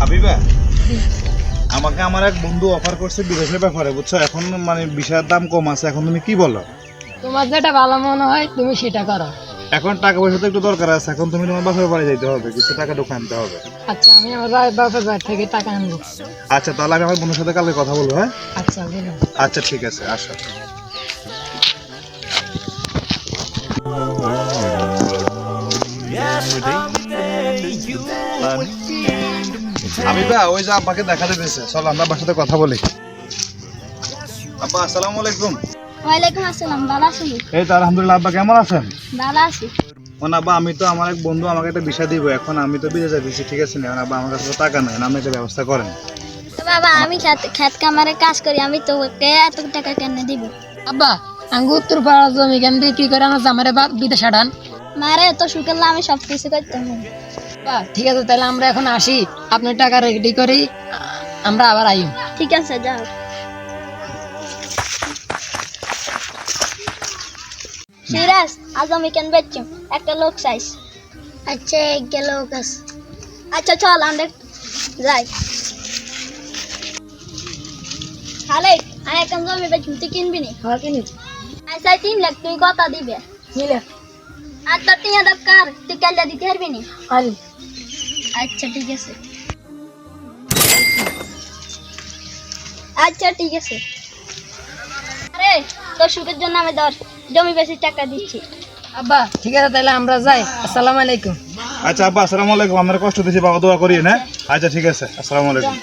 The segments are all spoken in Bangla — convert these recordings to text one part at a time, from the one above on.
হাবিবা আমাকে আমার এক বন্ধু অফার করছে বিদেশের ব্যাপারে বুঝছ? এখন মানে বিষয়ের দাম কম আছে এখন তুমি কি বলো? তোমার যেটা ভালো মনে হয় তুমি সেটা করো। এখন টাকা পয়সা তো একটু দরকার আছে এখন তুমি তোমার বাপের বাড়ি যাইতে হবে কিছু টাকা ঢুকে আনতে হবে। আচ্ছা আমি আমার বাপের বাড়ি থেকে টাকা আনব। আচ্ছা তাহলে আমি আমার বন্ধুর সাথে কালকে কথা বলব হ্যাঁ? আচ্ছা আচ্ছা ঠিক আছে আসো। হাবিবা ওই যে আব্বাকে দেখা দিতেছে চলো আমরা আব্বার সাথে কথা বলি। আব্বা আসসালামু আলাইকুম। ওয়ালাইকুম আসসালাম ভালো আছি এই তো আলহামদুলিল্লাহ আব্বা কেমন আছেন? ভালো আছি। মানে আব্বা আমি তো আমার এক বন্ধু আমাকে একটা বিষয় দিব। এখন আমি তো বিদেশে দিচ্ছি ঠিক আছে না? আব্বা আমার কাছে টাকা নাই আমি একটা ব্যবস্থা করেন। বাবা আমি খেত খেত কামারে কাজ করি আমি তোকে এত টাকা কেন দিব? আব্বা আমি উত্তর পাড়া জমি কেন বিক্রি করে আমার জামারে বা বিদেশ আডান। মারে এত শুকাল আমি সব কিছু করতাম বা ঠিক আছে তাহলে আমরা এখন আসি। আপনার টাকা রেডি করি আমরা আবার আই ঠিক আছে যাও। সিরাজ আজ আমি কেন বেচছি? একটা লোক চাইস আচ্ছা এক লোক আছে। আচ্ছা চল আমরা যাই। খালে আমি একটা জমি বেচছি তুই কিনবি নি? হ্যাঁ কিনি। আচ্ছা তিন লাখ তুই কথা দিবে। নিলে আর তোর তিন দরকার তুই কাল্লা দিতে পারবি নি? আনি আচ্ছা ঠিক আছে। আচ্ছা ঠিক আছে। আরে তোর সুখের জন্য আমি ধর জমি বেশি টাকা দিচ্ছি। আব্বা ঠিক আছে তাহলে আমরা যাই। আসসালামু আলাইকুম। আচ্ছা আব্বা আসসালামু আলাইকুম। আমরা কষ্ট দিচ্ছি বাবা দোয়া করি না আচ্ছা ঠিক আছে। আসসালামু আলাইকুম।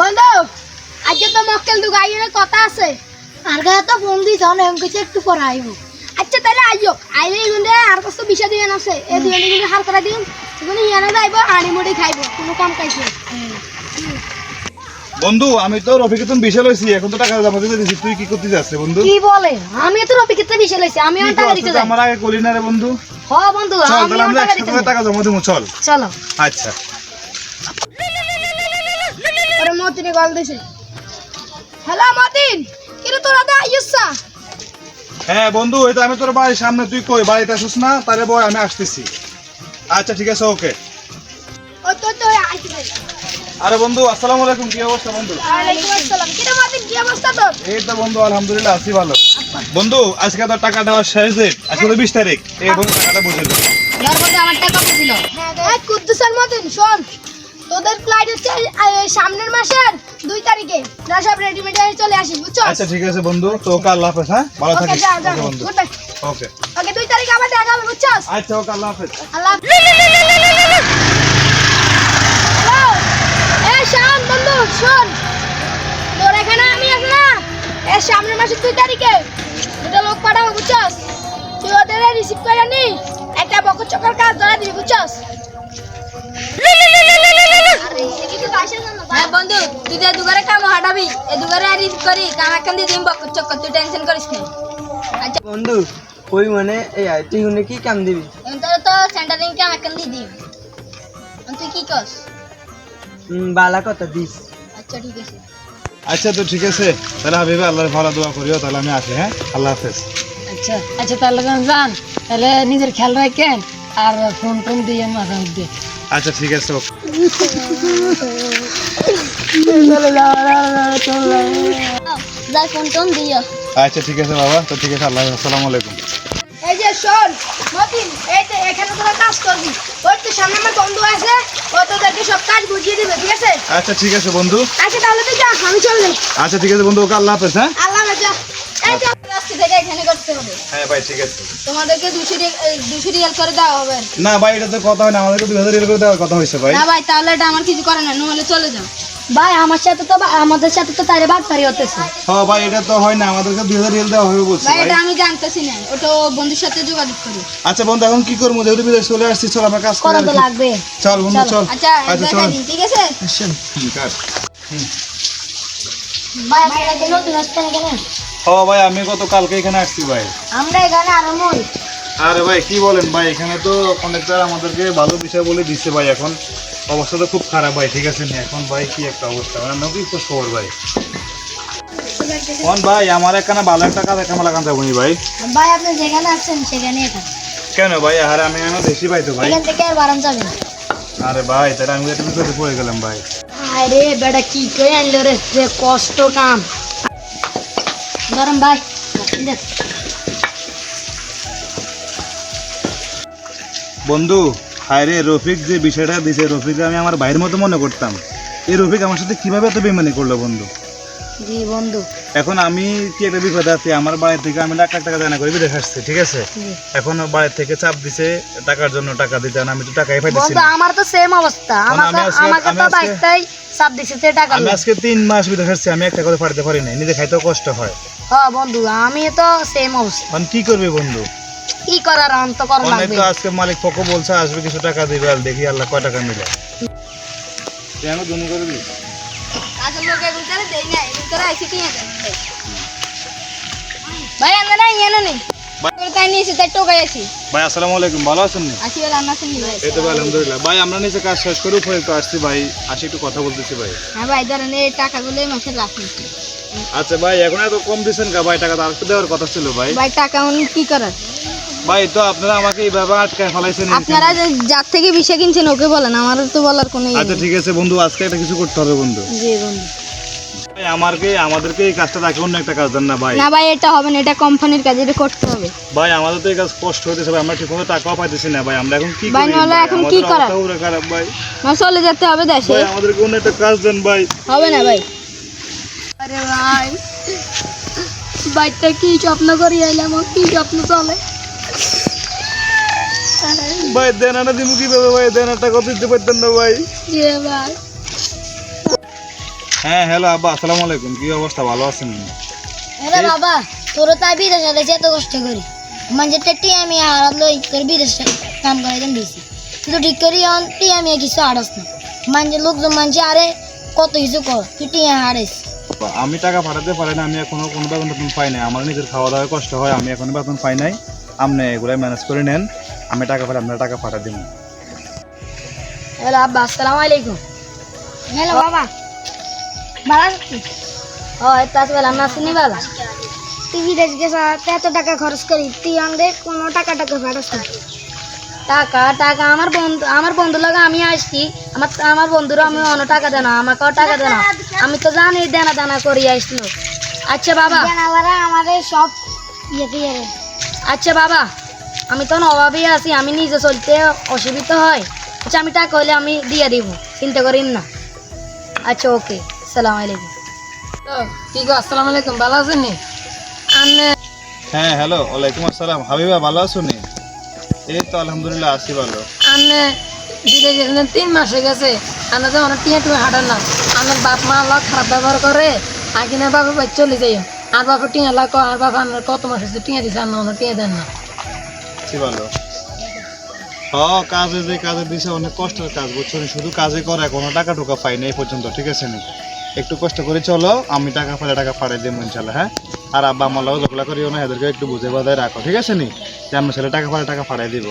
বন্ধু আজকে তো মক্কেল দু গাইয়ের কথা আছে। আর গায়ে তো ফোন দিছ অনেক কিছু একটু পরে আইব আচ্ছা তাহলে আইও। আইলে এগুলো আর দিবেন আছে এই দুজন কিন্তু হার করা দিন ইয়ানো যাইব আড়ি মুড়ি খাইব। কোনো কাম খাইছে বন্ধু আমি তো রফিকে তুমি বিশাল হয়েছি এখন তো টাকা জমা দিতে দিচ্ছি তুই কি করতে যাচ্ছে বন্ধু? কি বলে? আমি তো রবি ক্ষেত্রে বিষয় লইছি আমি কি করছিস তুই আমার আগে করি না রে বন্ধু। হ বন্ধু চল তাহলে আমরা একসাথে টাকা জমা দেবো চল। চলো। আচ্ছা। আরে মতিনে কল দিছে। হ্যালো মতিন কিরে তোরা দা আইসা হ্যাঁ বন্ধু এই তো আমি তোর বাড়ির সামনে তুই কই? বাড়িতে আসিস না? তাহলে বয় আমি আসতেছি। আচ্ছা ঠিক আছে ওকে। আরে বন্ধু আসসালামু আলাইকুম কি অবস্থা বন্ধু? ওয়ালাইকুম আসসালাম। কিরে মতিন কি অবস্থা তোর? এই তো বন্ধু আলহামদুলিল্লাহ আছি ভালো। বন্ধু আজকে তো টাকা দেওয়ার শেষ ডেট আজকে তো বিশ তারিখ। এই বন্ধু টাকাটা বুঝে দাও। আমার টাকা বুঝিল এই কুদ্দুসের মতিন শোন। তোদের ফ্লাইট হচ্ছে সামনের মাসের দুই তারিখে। না সব রেডিমেড হয়ে চলে আসিস বুঝছ? আচ্ছা ঠিক আছে বন্ধু। তো ওকে আল্লাহ হাফেজ হ্যাঁ? ভালো থাকিস। ওকে ওকে ওকে দুই তারিখে আবার দেখা হবে বুঝছস আচ্ছা ওকে আল্লাহ হাফেজ। আল্লাহ হ্যালো এই শান বন্ধু শোন। তোর এখানে আমি আছি না এই সামনের মাসের দুই তারিখে। দুটো লোক পাঠাবো বুঝছস তুই ওদের রিসিভ করে নি একটা বকর চকর কাজ ধরা দিবি বুঝছস হ্যাঁ বন্ধু তুই যে দুগারে কাম হাঁটাবি দুগারে আর রিস্ক করি এখন দিয়ে দিম বকর চক্কর তুই টেনশন করিস না। আচ্ছা। বন্ধু ওই মানে এই তুই কি কাম দিবি? তোর তো সেন্টারিং দিয়ে দিম। তুই কি কস? হুম, বালা কথা দিস। আচ্ছা ঠিক আছে। আচ্ছা তো ঠিক আছে। তাহলে হাবিবে আল্লাহর ভালো দোয়া করিও তাহলে আমি আসি হ্যাঁ? আল্লাহ হাফেজ। আচ্ছা আচ্ছা তাহলে যান তাহলে নিজের খেয়াল রাখেন আর ফোন টোন দিয়ে মাঝে মধ্যে আচ্ছা ঠিক আছে আচ্ছা ঠিক আছে বাবা। তো ঠিক আছে আল্লাহ। আসসালামু আলাইকুম। এই যে শোন মতিন এই তো এখানে তোরা কাজ করবি। ওই তো সামনে আমার বন্ধু আছে ও তোদেরকে সব কাজ বুঝিয়ে দিবে ঠিক আছে? আচ্ছা ঠিক আছে বন্ধু। আচ্ছা তাহলে তুই যা আমি চললে আচ্ছা ঠিক আছে বন্ধু ওকে আল্লাহ হাফেজ হ্যাঁ আল্লাহ বাজা এই যা আজকে থেকে এখানে করতে হবে হ্যাঁ ভাই ঠিক আছে। তোমাদেরকে দুশো রি- এই দুশো রিয়াল করে দেওয়া হবে। না ভাই এটা তো কথা হয় না আমাদেরকে দুই হাজার রিয়াল করে দেওয়ার কথা হয়েছে ভাই। না ভাই তাহলে এটা আমার কিছু করে না নহলে চলে যাও। ভাই আমার সাথে তো আমাদের সাথে তো তারে বাটপারি হতেছে। হ্যাঁ ভাই এটা তো হয় না আমাদেরকে দুই হাজার রিয়াল দেওয়া হবে বলছে ভাই এটা আমি জানতেছি না ওটা বন্ধুর সাথে যোগাযোগ করি। আচ্ছা বন্ধু এখন কি করব? যেহেতু বিদেশ চলে আসছি চল আমরা কাজ করা লাগবে। চল বন্ধু চল। আচ্ছা আচ্ছা চল। ঠিক আছে? হুম, কাট। ভাই আপনারা কি নতুন আসছেন এখানে ভাই আমি গত কালকে এখানে আসছি ভাই? আমরা এখানে আরম্ভ আরে ভাই কি বলেন ভাই এখানে তো কন্ডাক্টর আমাদেরকে ভালো বিষয় বলে দিচ্ছে ভাই এখন। অবস্থা তো খুব খারাপ ভাই ঠিক আছে এখন ভাই কি একটা অবস্থা? মানে খবর ভাই। কোন ভাই আমার এখানে ভালো একটা কাজ এখানে লাগান যাব ভাই। ভাই আপনি যেখানে আসছেন সেখানে কেন ভাই? আরে আমি বেশি পাই তো ভাই। এখান থেকে আর বারান যাবে না। আরে ভাই তাহলে আমি বিপদে পড়ে গেলাম ভাই। আরে বেটা কি করে আনলো রে? কষ্ট কাম। ধরম ভাই বন্ধু, হায় রে, রফিক যে বিষয়টা দিছে রফিক আমি আমার ভাইয়ের মতো মনে করতাম। এই রফিক আমার সাথে কীভাবে এত বেমানি করল বন্ধু? জি বন্ধু। এখন আমি কি একটা বিপদে আছি আমার বাড়ি থেকে আমি লাখ লাখ টাকা দেনা করে বিদেশ আসছি ঠিক আছে? এখন বাড়ি থেকে চাপ দিছে টাকার জন্য টাকা দিতে আমি তো টাকাই পাইতেছি বন্ধু আমার তো সেম অবস্থা। আমাকে আমাকে তো বাইশটাই সাপ দিছে তে টাকা আমি আজকে মাস বিদেশ আসছি আমি একটা পারি নাই নিজে খাইতেও কষ্ট হয়। হ্যাঁ বন্ধু আমি তো সেম অবস্থা। এখন কি করবে বন্ধু? কি করার অন্ত করা অনেক তো আজকে মালিক বলছে আসবে কিছু টাকা দিবে আর দেখি আল্লাহ কয় টাকা মিলে। কেন দেই না ভাই আমরা না নেই তাই নিয়েছি তাই টোকাই আছি ভাই আসসালামু আলাইকুম। ভালো আছেন? আসি বেলা রান্না শুনি ভাই এই তো আলহামদুলিল্লাহ। ভাই আমরা নিচে কাজ শেষ করে উপরে একটু আসছি ভাই। আসি একটু কথা বলতেছি ভাই। হ্যাঁ ভাই ধরেন এই টাকাগুলো এই মাসে রাখুন আচ্ছা ভাই এখন এত কম দিচ্ছেন কা? ভাই টাকা তো দেওয়ার কথা ছিল ভাই। ভাই টাকা কি করার? ভাই তো আপনারা আমাকে এইভাবে আটকায় ফেলাইছেন আপনারা যে যার থেকে বিষয় কিনছেন ওকে বলেন আমার তো বলার কোনো ইয়ে আচ্ছা ঠিক আছে বন্ধু আজকে একটা কিছু করতে হবে বন্ধু। জি বন্ধু। ভাই আমাদেরকে এই কাজটা রাখে অন্য একটা কাজ দেন না ভাই। না ভাই এটা হবে না এটা কোম্পানির কাজ এটা করতে হবে। ভাই আমাদের তো এই কাজ কষ্ট হইতেছে ভাই আমরা ঠিকমতো টাকাও পাইতেছি না ভাই আমরা এখন কি ভাই, নাহলে এখন কি আমাদের করার? খারাপ ভাই। না চলে যেতে হবে দেশে। ভাই আমাদেরকে অন্য একটা কাজ দেন ভাই। হবে না ভাই। আরে ভাই বাইকটা কি স্বপ্ন করি আইলাম কি স্বপ্ন চলে? ভাই দেন আনা দিমু কীভাবে ভাই? কথা দিতে পারতেন না ভাই। হ্যাঁ হ্যালো আব্বা আসসালামু আলাইকুম। কি অবস্থা? ভালো আছেন? আরে বাবা তোর বিদেশে রয়েছে এত কষ্ট করি। মানে টেটি আমি হারাত লই তোর বিদেশে কাম করে দেন তুই ঠিক করি অন টি আমি কিছু হারাস না। মানে লোকজন মানছে আরে কত কিছু কর তুই আমি টাকা পাঠাতে পারি না আমি এখনও কোনো বেতন পাই নাই। আমার নিজের খাওয়া দাওয়া কষ্ট হয় আমি এখনও বেতন পাই নাই। আপনি এগুলো ম্যানেজ করে নেন। আমি টাকা পাঠাই আপনার টাকা পাঠা দিব হ্যালো আব্বা আসসালামু আলাইকুম। হ্যালো বাবা ভালো ও তাস বেলা আমরা শুনি বালা তুই বিদেশ গেছ এত টাকা খরচ করি তুই আমাদের কোনো টাকা টাকা না। টাকা টাকা আমার বন্ধু আমার বন্ধু লাগে আমি আসছি আমার আমার বন্ধুরা আমি অন্য টাকা দেনা আমাকেও টাকা দেনা। আমি তো জানি দেনা দানা করি আসলো। আচ্ছা বাবা। আমাদের সব ইয়ে দিয়ে। আচ্ছা বাবা আমি তো অভাবেই আছি আমি নিজে চলতে অসুবিধা হয়। আচ্ছা আমি টাকা হইলে আমি দিয়ে দিব চিন্তা করিন না। আচ্ছা ওকে সালাম আলাইকুম। কি গো আসসালামু আলাইকুম ভালো আছেন নি? আনে হ্যাঁ হ্যালো ওয়ালাইকুম আসসালাম। হাবিবা ভালো আছো নি? এই তো আলহামদুলিল্লাহ আছি ভালো। আনে দিতে গেছেন তিন মাস হয়ে গেছে আনে যে অনেক টিয়া টুয়া হাঁটান না। আমার বাপ মা আল্লাহ খারাপ ব্যবহার করে আগে না বাবা চলে যাই আর বাবা টিয়া লাগ আর বাবা আপনার কত মাস হচ্ছে টিয়া দিছে আর না টিয়া দেন না। আছি ভালো হ কাজে যে কাজে দিছে, অনেক কষ্টের কাজ, বুঝছ শুধু কাজে করে, কোনো টাকা টোকা পাই না এই পর্যন্ত, ঠিক আছে নি? একটু কষ্ট করে চলো, আমি টাকা ফেলে টাকা ফাড়াই দিই মন চালা হ্যাঁ? আর আব্বা আমার ঝগড়া করিও না, এদেরকে একটু বুঝে বাজায় রাখো, ঠিক আছে নি? যে আমি ছেলে টাকা ফাড়ে টাকা ফাড়াই দিব।